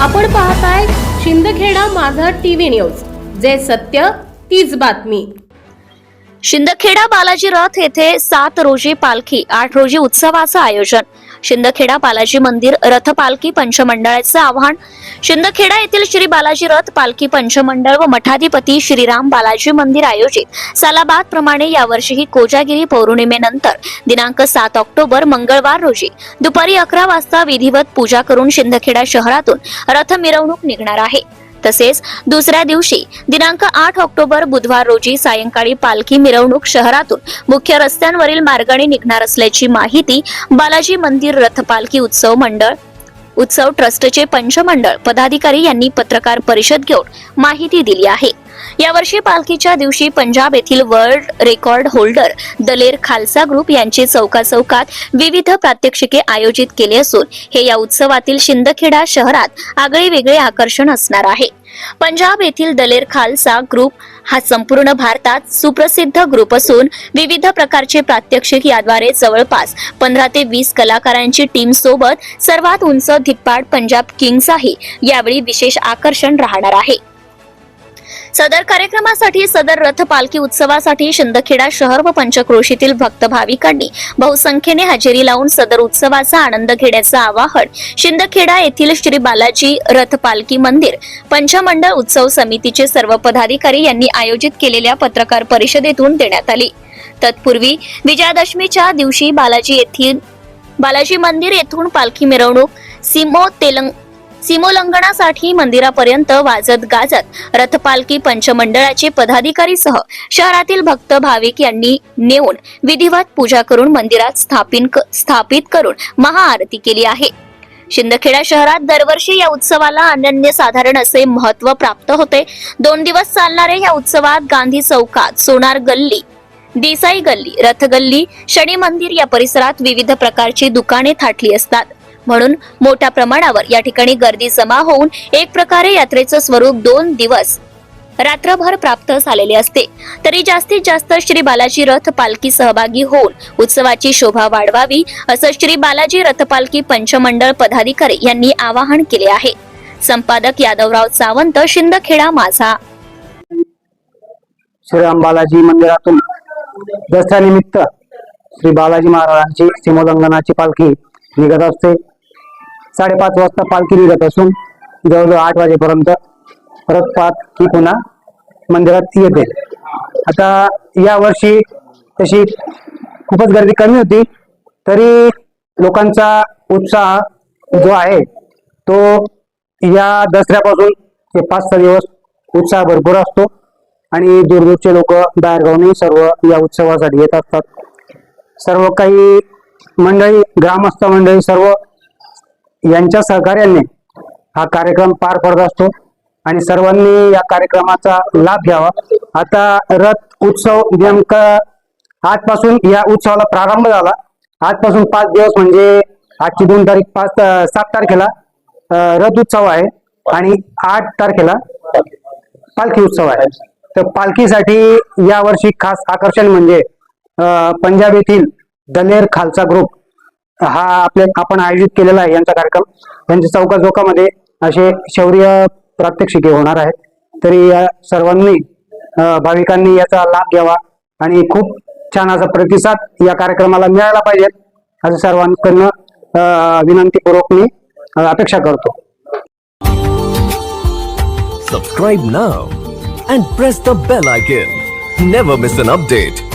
आपण पाहताय शिंदखेडा माझा टीव्ही न्यूज. जे सत्य तीच बातमी. शिंदखेडा बालाजी रथ येथे सात रोजी पालखी आठ रोजी उत्सवाचं आयोजन. शिंदखेडा बालाजी मंदिर रथ पालखी पंचमंडळाचं आव्हान. शिंदखेडा येथील श्री बालाजी रथ पालखी पंचमंडळ व मठाधिपती श्रीराम बालाजी मंदिर आयोजित. सालाबाद प्रमाणे यावर्षीही कोजागिरी पौर्णिमेनंतर दिनांक सात ऑक्टोबर मंगळवार रोजी. दुपारी अकरा वाजता विधिवत पूजा करून शिंदखेडा शहरातून रथ मिरवणूक निघणार आहे. तसेच दुसऱ्या दिवशी दिनांक आठ ऑक्टोबर बुधवार रोजी सायंकाळी पालखी मिरवणूक शहरातून मुख्य रस्त्यांवरील मार्गाने निघणार असल्याची माहिती बालाजी मंदिर रथ पालखी उत्सव मंडळ उत्सव ट्रस्टचे पंचमंडळ पदाधिकारी यांनी पत्रकार परिषद घेऊन माहिती दिली आहे. यावर्षी पालखीच्या दिवशी पंजाब येथील world record holder Daler Khalsa group यांची चौका चौकात विविध प्रात्यक्षिके आयोजित केली असून हे या उत्सवातील शिंदखेडा शहरात आगळे वेगळे आकर्षण असणार आहे. पंजाब येथील दलेर खालसा ग्रुप हा संपूर्ण भारतात सुप्रसिद्ध ग्रुप असून विविध प्रकारचे प्रात्यक्षिक याद्वारे जवळपास पंधरा ते वीस कलाकारांची टीम सोबत सर्वात उंच धिप्पाड पंजाब किंग्सही यावेळी विशेष आकर्षण राहणार आहे. सदर कार्यक्रमासाठी सदर रथ पालखी उत्सवासाठी शिंदखेडा शहर व पंचक्रोशीतील भक्त भाविकांनी बहुसंख्येने हजेरी लावून सदर उत्सवाचा आनंद घेण्याचं आवाहन शिंदखेडा येथील श्री बालाजी रथ पालखी मंदिर पंचमंडळ उत्सव समितीचे सर्व पदाधिकारी यांनी आयोजित केलेल्या पत्रकार परिषदेतून देण्यात आली. तत्पूर्वी विजयादशमीच्या दिवशी बालाजी येथील बालाजी मंदिर येथून पालखी मिरवणूक सिमो तेलंग सीमोल्लंघनासाठी मंदिरापर्यंत वाजत गाजत रथपालखी पंचमंडळाचे पदाधिकारी सह शहरातील भक्त भाविक यांनी नेऊन विधिवत पूजा करून मंदिरात स्थापिन स्थापित करून महाआरती केली आहे. शिंदखेडा शहरात दरवर्षी या उत्सवाला अनन्यसाधारण असे महत्त्व प्राप्त होते. दोन दिवस चालणाऱ्या या उत्सवात गांधी चौकात सोनार गल्ली देसाई गल्ली रथ गल्ली शनी मंदिर या परिसरात विविध प्रकारची दुकाने थाटली असतात. म्हणून मोठ्या प्रमाणावर या ठिकाणी गर्दी जमा होऊन एक प्रकारे यात्रेचं स्वरूप दोन दिवस रात्रभर प्राप्त झालेले असते. तरी जास्तीत जास्त श्री बालाजी रथ पालखी सहभागी होऊन उत्सवाची शोभा वाढवावी असं श्री बालाजी रथ पालखी पंचमंडळ पदाधिकारी यांनी आवाहन केले आहे. संपादक यादवराव सावंत शिंदखेडा माझा. श्रीराम बालाजी मंदिरातून दसऱ्यानिमित्त श्री बालाजी महाराजांची सीमोल्लंघनाची पालखी निघत असते. साडेपाच वाजता पालखी निघत असून जवळजवळ आठ वाजेपर्यंत परत ही पुन्हा मंदिरात येते. आता या वर्षी तशी खूपच गर्दी कमी होती तरी लोकांचा उत्साह जो आहे तो या दसऱ्यापासून ते पाच सहा दिवस उत्साह भरपूर असतो आणि दूरदूरचे लोक बाहेरगावनी सर्व या उत्सवासाठी येत असतात. सर्व काही मंडळी ग्रामस्थ मंडळी सर्व यांच्या सहकार्याने हा कार्यक्रम पार पडत असतो आणि सर्वांनी या कार्यक्रमाचा लाभ घ्यावा. आता रथ उत्सव नेमका आजपासून या उत्सवाला प्रारंभ झाला. आजपासून पाच दिवस म्हणजे आजची दोन तारीख पाच सात तारखेला रथ उत्सव आहे आणि आठ तारखेला पालखी उत्सव आहे. तर पालखीसाठी यावर्षी खास आकर्षण म्हणजे पंजाब येथील दलेर खालसा ग्रुप हा आपले आपण आयोजित केलेला आहे यांचा कार्यक्रम. त्यांच्या चौका चौकामध्ये असे शौर्य प्रात्यक्षिके होणार आहेत. तरी या सर्वांनी भाविकांनी याचा लाभ घ्यावा आणि खूप छान असा प्रतिसाद या कार्यक्रमाला मिळाला पाहिजे असं सर्वांकडनं विनंतीपूर्वक मी अपेक्षा करतो. Subscribe now and press the bell icon never miss an update